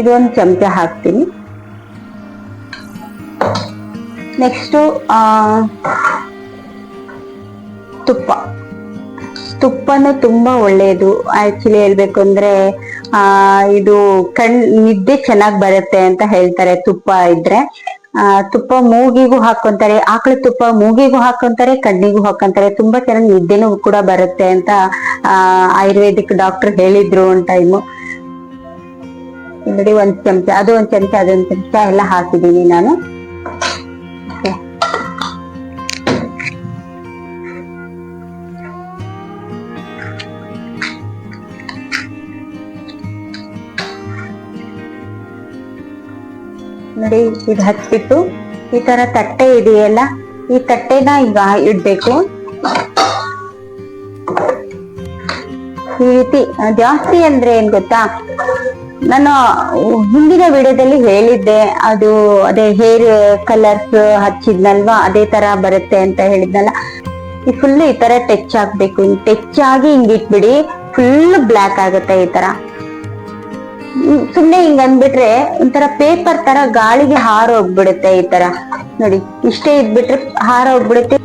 ಇದೊಂದು ಚಮಚ ಹಾಕ್ತೀನಿ. ನೆಕ್ಸ್ಟು ತುಪ್ಪ. ತುಪ್ಪನು ತುಂಬಾ ಒಳ್ಳೆಯದು ಆಕ್ಚುಲಿ ಹೇಳ್ಬೇಕು ಅಂದ್ರೆ ಇದು ಕಣ್, ನಿದ್ದೆ ಚೆನ್ನಾಗ್ ಬರುತ್ತೆ ಅಂತ ಹೇಳ್ತಾರೆ ತುಪ್ಪ ಇದ್ರೆ. ಆ, ತುಪ್ಪ ಮೂಗಿಗೂ ಹಾಕೊಂತಾರೆ, ಆಕಳ ತುಪ್ಪ ಮೂಗಿಗೂ ಹಾಕೊಂತಾರೆ, ಕಣ್ಣಿಗೂ ಹಾಕೊಂತಾರೆ. ತುಂಬಾ ಚೆನ್ನಾಗಿ ನಿದ್ದೆನೂ ಕೂಡ ಬರುತ್ತೆ ಅಂತ, ಆ, ಆಯುರ್ವೇದಿಕ್ ಡಾಕ್ಟರ್ ಹೇಳಿದ್ರು ಒಂದ್ ಟೈಮು ನೋಡಿ ಒಂದ್ ಚಮಚ, ಅದು ಒಂದ್ ಚಮಚ, ಅದೊಂದ್ ಚಮಚ ಎಲ್ಲ ಹಾಕಿದೀನಿ ನಾನು. ನೋಡಿ, ಇದು ಹಚ್ಬಿಟ್ಟು ಈ ತರ ತಟ್ಟೆ ಇದೆಯಲ್ಲ, ಈ ತಟ್ಟೆನ ಈಗ ಇಡ್ಬೇಕು. ಈ ರೀತಿ ಜಾಸ್ತಿ ಅಂದ್ರೆ ಏನ್ ಗೊತ್ತಾ? ನಾನು ಹಿಂದಿನ ವಿಡಿಯೋದಲ್ಲಿ ಹೇಳಿದ್ದೆ, ಅದು ಅದೇ ಹೇರ್ ಕಲರ್ಸ್ ಹಚ್ಚಿದ್ನಲ್ವಾ, ಅದೇ ತರ ಬರುತ್ತೆ ಅಂತ ಹೇಳಿದ್ನಲ್ಲ. ಈ ಫುಲ್ ಈ ತರ ಟಚ್ ಹಾಕ್ಬೇಕು. ಟಚ್ ಆಗಿ ಹಿಂಗ್ ಇಟ್ಬಿಡಿ ಫುಲ್ ಬ್ಲ್ಯಾಕ್ ಆಗುತ್ತೆ ಈ ತರ. ಸುಮ್ನೆ ಹಿಂಗ್ ಅಂದ್ಬಿಟ್ರೆ ಒಂಥರ ಪೇಪರ್ ತರ ಗಾಳಿಗೆ ಹಾರ ಹೋಗ್ಬಿಡುತ್ತೆ ಈ ತರ. ನೋಡಿ, ಇಷ್ಟೇ ಇದ್ಬಿಟ್ರೆ ಹಾರ ಹೋಗ್ಬಿಡುತ್ತೆ.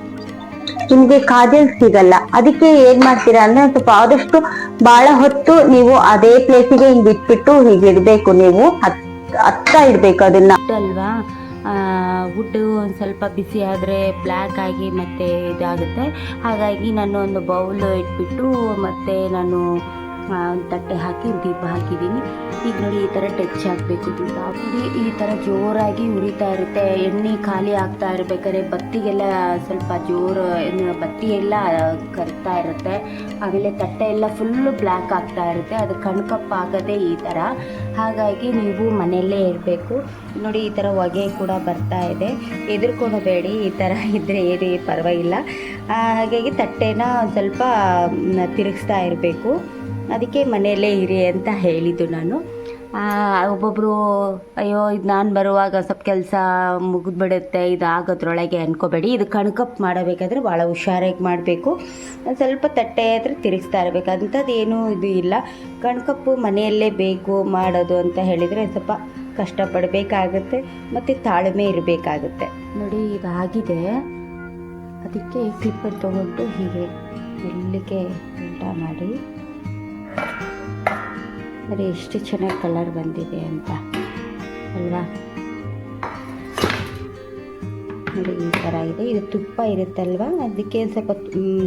ನಿಮ್ಗೆ ಕಾದಲ್ ಸಿಗಲ್ಲ. ಅದಕ್ಕೆ ಏನ್ ಮಾಡ್ತೀರಾ ಅಂದ್ರೆ ಸ್ವಲ್ಪ ಆದಷ್ಟು ಬಹಳ ಹೊತ್ತು ನೀವು ಅದೇ ಪ್ಲೇಸಿಗೆ ಹಿಂಗ್ ಇಟ್ಬಿಟ್ಟು ಹೀಗೆ ಇಡ್ಬೇಕು ನೀವು. ಹತ್ ಹತ್ತ ಇಡ್ಬೇಕು ಅದನ್ನ. ಅಲ್ವಾ? ವುಡ್ ಒಂದು ಸ್ವಲ್ಪ ಬಿಸಿ ಆದರೆ ಬ್ಲ್ಯಾಕ್ ಆಗಿ ಮತ್ತೆ ಇದಾಗುತ್ತೆ. ಹಾಗಾಗಿ ನಾನು ಒಂದು ಬೌಲ್ ಇಟ್ಬಿಟ್ಟು ಮತ್ತೆ ನಾನು ತಟ್ಟೆ ಹಾಕಿ ದೀಪ ಹಾಕಿದ್ದೀನಿ. ಈಗ ನೋಡಿ ಈ ಥರ ಟಚ್ ಹಾಕಬೇಕು. ದೀಪ ನೋಡಿ ಈ ಥರ ಜೋರಾಗಿ ಉರಿತಾ ಇರುತ್ತೆ. ಎಣ್ಣೆ ಖಾಲಿ ಆಗ್ತಾ ಇರಬೇಕಾದ್ರೆ ಬತ್ತಿಗೆಲ್ಲ ಸ್ವಲ್ಪ ಜೋರು ಬತ್ತಿ ಎಲ್ಲ ಕರ್ತಾ ಇರುತ್ತೆ. ಆಮೇಲೆ ತಟ್ಟೆ ಎಲ್ಲ ಫುಲ್ಲು ಬ್ಲ್ಯಾಕ್ ಆಗ್ತಾ ಇರುತ್ತೆ. ಅದು ಕಣ್ಕಪ್ಪಾಗದೆ ಈ ಥರ ಹಾಗಾಗಿ ನೀವು ಮನೆಯಲ್ಲೇ ಇರಬೇಕು. ನೋಡಿ ಈ ಥರ ಹೊಗೆ ಕೂಡ ಬರ್ತಾ ಇದೆ. ಹೆದರ್ಕೊಳ್ಬೇಡಿ ಈ ಥರ ಇದ್ದರೆ ಏನು ಪರವಾಗಿಲ್ಲ. ಹಾಗಾಗಿ ತಟ್ಟೆನ ಸ್ವಲ್ಪ ತಿರುಗಿಸ್ತಾ ಇರಬೇಕು. ಅದಕ್ಕೆ ಮನೆಯಲ್ಲೇ ಇರಿ ಅಂತ ಹೇಳಿದ್ದು ನಾನು. ಒಬ್ಬೊಬ್ಬರು ಅಯ್ಯೋ, ಇದು ನಾನು ಬರುವಾಗ ಸ್ವಲ್ಪ ಕೆಲಸ ಮುಗಿದ್ಬಿಡುತ್ತೆ ಇದು ಆಗೋದ್ರೊಳಗೆ ಅನ್ಕೋಬೇಡಿ. ಇದು ಕಣ್ಕಪ್ ಮಾಡಬೇಕಾದ್ರೆ ಭಾಳ ಹುಷಾರಾಗಿ ಮಾಡಬೇಕು. ಸ್ವಲ್ಪ ತಟ್ಟೆ ಆದರೆ ತಿರುಗಿಸ್ತಾ ಇರಬೇಕು. ಅಂಥದ್ದು ಏನೂ ಇದು ಇಲ್ಲ. ಕಣ್ಕಪ್ಪು ಮನೆಯಲ್ಲೇ ಬೇಕು ಮಾಡೋದು ಅಂತ ಹೇಳಿದರೆ ಸ್ವಲ್ಪ ಕಷ್ಟಪಡಬೇಕಾಗುತ್ತೆ, ಮತ್ತು ತಾಳ್ಮೆ ಇರಬೇಕಾಗುತ್ತೆ. ನೋಡಿ ಇದಾಗಿದೆ ಅದಕ್ಕೆ ಕ್ಲಿಪ್ಪನ್ನು ತೊಗೊಂಡು ಹೀಗೆ ಎಲ್ಲಿಗೆ ಊಟ ಮಾಡಿ. ನೋಡಿ ಎಷ್ಟು ಚೆನ್ನಾಗಿ ಕಲರ್ ಬಂದಿದೆ ಅಂತ, ಅಲ್ವಾ? ನೋಡಿ, ಈ ಥರ ಇದೆ. ಇದು ತುಪ್ಪ ಇರುತ್ತಲ್ವ? ಅದಕ್ಕೆ ಸ್ವಲ್ಪ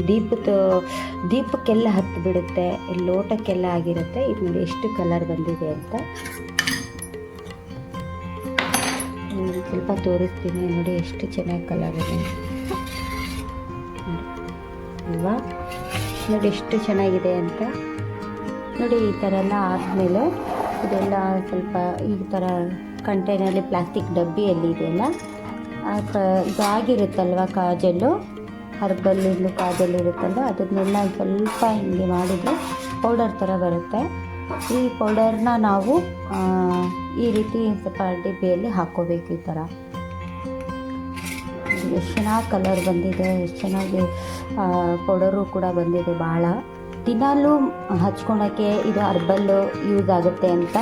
ದೀಪದ, ದೀಪಕ್ಕೆಲ್ಲ ಹತ್ತು ಬಿಡುತ್ತೆ ಲೋಟಕ್ಕೆಲ್ಲ ಆಗಿರುತ್ತೆ. ಇದು ನೋಡಿ, ಎಷ್ಟು ಕಲರ್ ಬಂದಿದೆ ಅಂತ. ಸ್ವಲ್ಪ ತೋರಿಸ್ತೀನಿ. ನೋಡಿ, ಎಷ್ಟು ಚೆನ್ನಾಗಿ ಕಲರ್ ಇದೆ. ಅಲ್ವಾ? ನೋಡಿ, ಎಷ್ಟು ಚೆನ್ನಾಗಿದೆ ಅಂತ. ನೋಡಿ, ಈ ಥರ ಎಲ್ಲ ಆದಮೇಲೆ ಇದೆಲ್ಲ ಸ್ವಲ್ಪ ಈ ಥರ ಕಂಟೈನರ್ಲಿ ಪ್ಲಾಸ್ಟಿಕ್ ಡಬ್ಬಿಯಲ್ಲಿ ಕ ಇದಾಗಿರುತ್ತಲ್ವ ಕಾಜಲ್ಲು? ಹರ್ಬಲ್ಲಿಂದು ಕಾಜಲ್ ಇರುತ್ತಲ್ವ? ಅದನ್ನೆಲ್ಲ ಸ್ವಲ್ಪ ಹಿಂಗೆ ಮಾಡಿದರೆ ಪೌಡರ್ ಥರ ಬರುತ್ತೆ. ಈ ಪೌಡರ್ನ ನಾವು ಈ ರೀತಿ ಸ್ವಲ್ಪ ಡಬ್ಬಿಯಲ್ಲಿ ಹಾಕ್ಕೋಬೇಕು ಈ ಥರ ಎಷ್ಟು ಚೆನ್ನಾಗಿ ಕಲರ್ ಬಂದಿದೆ, ಎಷ್ಟು ಚೆನ್ನಾಗಿ ಪೌಡರು ಕೂಡ ಬಂದಿದೆ ಭಾಳ ದಿನಾಲೂ ಹಚ್ಕೊಳಕ್ಕೆ ಇದು ಹರ್ಬಲ್ಲು ಯೂಸ್ ಆಗುತ್ತೆ ಅಂತ.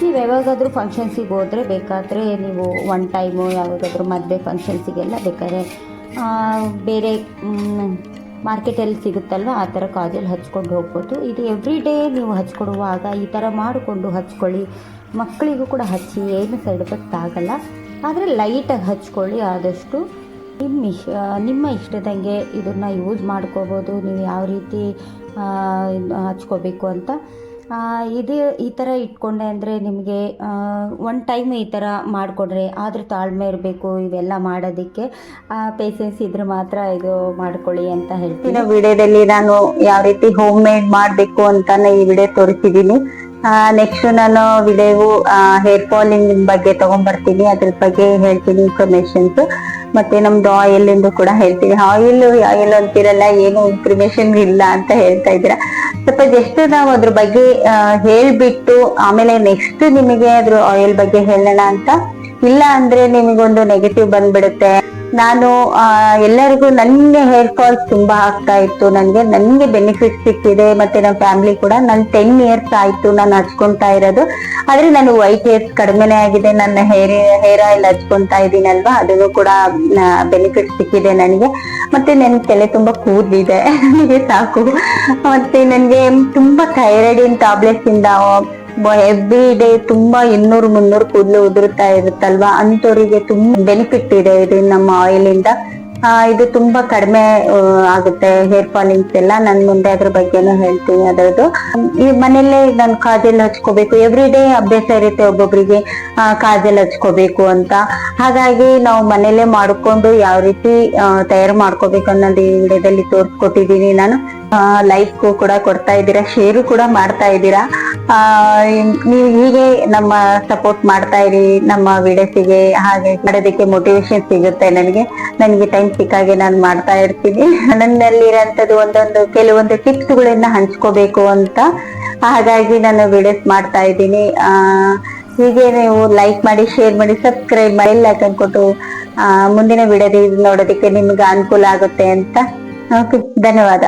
ನೀವು ಯಾವಾಗಾದರೂ ಫಂಕ್ಷನ್ಸಿಗೆ ಹೋದರೆ ಬೇಕಾದರೆ ನೀವು ಒನ್ ಟೈಮು ಯಾವಾಗಾದರೂ ಮದುವೆ ಫಂಕ್ಷನ್ಸಿಗೆಲ್ಲ ಬೇಕಾದ್ರೆ ಬೇರೆ ಮಾರ್ಕೆಟಲ್ಲಿ ಸಿಗುತ್ತಲ್ವ, ಆ ಥರ ಕಾಜಲ್ಲಿ ಹಚ್ಕೊಂಡು ಹೋಗ್ಬೋದು. ಇದು ಎವ್ರಿ ಡೇ ನೀವು ಹಚ್ಕೊಡುವಾಗ ಈ ಥರ ಮಾಡಿಕೊಂಡು ಹಚ್ಕೊಳ್ಳಿ. ಮಕ್ಕಳಿಗೂ ಕೂಡ ಹಚ್ಚಿ ಏನು ಸೈಡ್ ಎಫೆಕ್ಟ್ ಆಗಲ್ಲ ಆದರೆ ಲೈಟಾಗಿ ಹಚ್ಕೊಳ್ಳಿ, ಆದಷ್ಟು ನಿಮ್ಮ ಇಷ್ಟ ನಿಮ್ಮ ಇಷ್ಟದಂಗೆ ಇದನ್ನು ಯೂಸ್ ಮಾಡ್ಕೋಬೋದು. ನೀವು ಯಾವ ರೀತಿ ಹಚ್ಕೋಬೇಕು ಅಂತ. ಇದು ಈ ಥರ ಇಟ್ಕೊಂಡೆ ಅಂದರೆ ನಿಮಗೆ ಒನ್ ಟೈಮ್ ಈ ಥರ ಮಾಡಿಕೊಂಡ್ರೆ, ಆದರೂ ತಾಳ್ಮೆ ಇರಬೇಕು ಇವೆಲ್ಲ ಮಾಡೋದಕ್ಕೆ. ಪೇಷನ್ಸ್ ಇದ್ರೆ ಮಾತ್ರ ಇದು ಮಾಡ್ಕೊಳ್ಳಿ ಅಂತ ಹೇಳ್ತೀನಿ. ವಿಡಿಯೋದಲ್ಲಿ ನಾನು ಯಾವ ರೀತಿ ಹೋಮ್ ಮೇಡ್ ಮಾಡಬೇಕು ಅಂತಾನೆ ಈ ವಿಡಿಯೋ ತೋರಿಸಿದ್ದೀನಿ. ನೆಕ್ಸ್ಟ್ ನಾನು ವಿಡಿಯೋ ಹೇರ್ ಫಾಲಿಂಗ್ ಬಗ್ಗೆ ತೊಗೊಂಡ್ಬರ್ತೀನಿ. ಅದ್ರ ಬಗ್ಗೆ ಹೇಳ್ತೀನಿ ಇನ್ಫಾರ್ಮೇಶನ್ಸ್ ಮತ್ತೆ ನಮ್ದು ಆಯಿಲ್ ಎಂದು ಕೂಡ ಹೇಳ್ತೀವಿ ಆಯಿಲ್ ಆಯಿಲ್ ಅಂತಿರಲ್ಲ, ಏನು ಇನ್ಫಾರ್ಮೇಶನ್ ಇಲ್ಲ ಅಂತ ಹೇಳ್ತಾ ಇದ್ದೀರಾ. ಸ್ವಲ್ಪ ಜಸ್ಟ್ ನಾವು ಅದ್ರ ಬಗ್ಗೆ ಹೇಳ್ಬಿಟ್ಟು ಆಮೇಲೆ ನೆಕ್ಸ್ಟ್ ನಿಮಗೆ ಅದ್ರ ಆಯಿಲ್ ಬಗ್ಗೆ ಹೇಳೋಣ ಅಂತ ಇಲ್ಲ ಅಂದ್ರೆ ನಿಮಗೊಂದು ನೆಗೆಟಿವ್ ಬಂದ್ಬಿಡುತ್ತೆ. ನಾನು ಎಲ್ಲರಿಗೂ ನನ್ಗೆ ಹೇರ್ ಫಾಲ್ಸ್ ತುಂಬಾ ಆಗ್ತಾ ಇತ್ತು. ನನಗೆ, ನನ್ಗೆ ಬೆನಿಫಿಟ್ ಸಿಕ್ಕಿದೆ. ಮತ್ತೆ ನಮ್ಮ ಫ್ಯಾಮಿಲಿ ಕೂಡ ನನ್ ಟೆನ್ ಇಯರ್ಸ್ ಆಯ್ತು ನಾನು ಹಚ್ಕೊಂತಾ ಇರೋದು. ಆದ್ರೆ ನಾನು ವೈಟ್ ಹೇರ್ಸ್ ಕಡಿಮೆನೆ ಆಗಿದೆ. ನನ್ನ ಹೇರ್ ಹೇರ್ ಆಯಿಲ್ ಹಚ್ಕೊಂತಾ ಇದೀನಲ್ವಾ ಅದನ್ನು ಕೂಡ ಬೆನಿಫಿಟ್ ಸಿಕ್ಕಿದೆ ನನಗೆ. ಮತ್ತೆ ನನ್ನ ತಲೆ ತುಂಬಾ ಕೂದಲಿದೆ. ನನಗೆ ಸಾಕು. ಮತ್ತೆ ನನ್ಗೆ ತುಂಬಾ ಥೈರಾಯ್ಡಿನ್ ಟ್ಯಾಬ್ಲೆಟ್ಸ್ ಇಂದ ಎವ್ರಿ ಡೇ ತುಂಬಾ ಇನ್ನೂರು ಮುನ್ನೂರು ಕೂದಲು ಉದುರುತ್ತಾ ಇರುತ್ತಲ್ವಾ? ಅಂತವರಿಗೆ ತುಂಬಾ ಬೆನಿಫಿಟ್ ಇದೆ ಇದು ನಮ್ಮ ಆಯಿಲ್ ಇಂದ. ಇದು ತುಂಬಾ ಕಡಿಮೆ ಆಗುತ್ತೆ ಹೇರ್ ಫಾಲಿಂಗ್ಸ್ ಎಲ್ಲ ನನ್ ಮುಂದೆ ಅದ್ರ ಬಗ್ಗೆನೂ ಹೇಳ್ತೀನಿ ಅದರದ್ದು. ಈ ಮನೆಯಲ್ಲೇ ನಾನು ಕಾಜಲ್ ಹಚ್ಕೋಬೇಕು. ಎವ್ರಿ ಡೇ ಅಭ್ಯಾಸ ಇರುತ್ತೆ ಒಬ್ಬೊಬ್ರಿಗೆ. ಕಾಜಲ್ ಹಚ್ಕೋಬೇಕು ಅಂತ. ಹಾಗಾಗಿ ನಾವು ಮನೆಯಲ್ಲೇ ಮಾಡ್ಕೊಂಡು ಯಾವ ರೀತಿ ತಯಾರು ಮಾಡ್ಕೋಬೇಕು ಅನ್ನೋದು ಈ ವಿಡಿಯೋದಲ್ಲಿ ತೋರಿಸ್ಕೊಟ್ಟಿದ್ದೀನಿ ನಾನು. ಲೈಫ್ ಕೂಡ ಕೊಡ್ತಾ ಇದ್ದೀರಾ ಶೇರು ಕೂಡ ಮಾಡ್ತಾ ಇದ್ದೀರಾ. ನೀವು ಹೀಗೆ ನಮ್ಮ ಸಪೋರ್ಟ್ ಮಾಡ್ತಾ ಇರಿ, ನಮ್ಮ ವಿಡಿಯೋಸಿಗೆ ಹಾಗೆ ಮಾಡೋದಕ್ಕೆ ಮೋಟಿವೇಶನ್ ಸಿಗುತ್ತೆ ನನಗೆ. ನನಗೆ ಟೈಮ್ ಸಿಕ್ಕಾಗೆ ನಾನು ಮಾಡ್ತಾ ಇರ್ತೀನಿ. ನನ್ನಲ್ಲಿರೋಂಥದ್ದು ಒಂದೊಂದು, ಕೆಲವೊಂದು ಟಿಪ್ಸ್ ಗಳನ್ನ ಹಂಚ್ಕೋಬೇಕು ಅಂತ. ಹಾಗಾಗಿ ನಾನು ವಿಡಿಯೋಸ್ ಮಾಡ್ತಾ ಇದ್ದೀನಿ. ಹೀಗೆ ನೀವು ಲೈಕ್ ಮಾಡಿ ಶೇರ್ ಮಾಡಿ ಸಬ್ಸ್ಕ್ರೈಬ್ ಮಾಡಿ ಲೈಕ್ ಅನ್ಕೊಟ್ಟು ಮುಂದಿನ ವಿಡಿಯೋ ನೋಡೋದಕ್ಕೆ ನಿಮ್ಗೆ ಅನುಕೂಲ ಆಗುತ್ತೆ ಅಂತ. ಧನ್ಯವಾದ.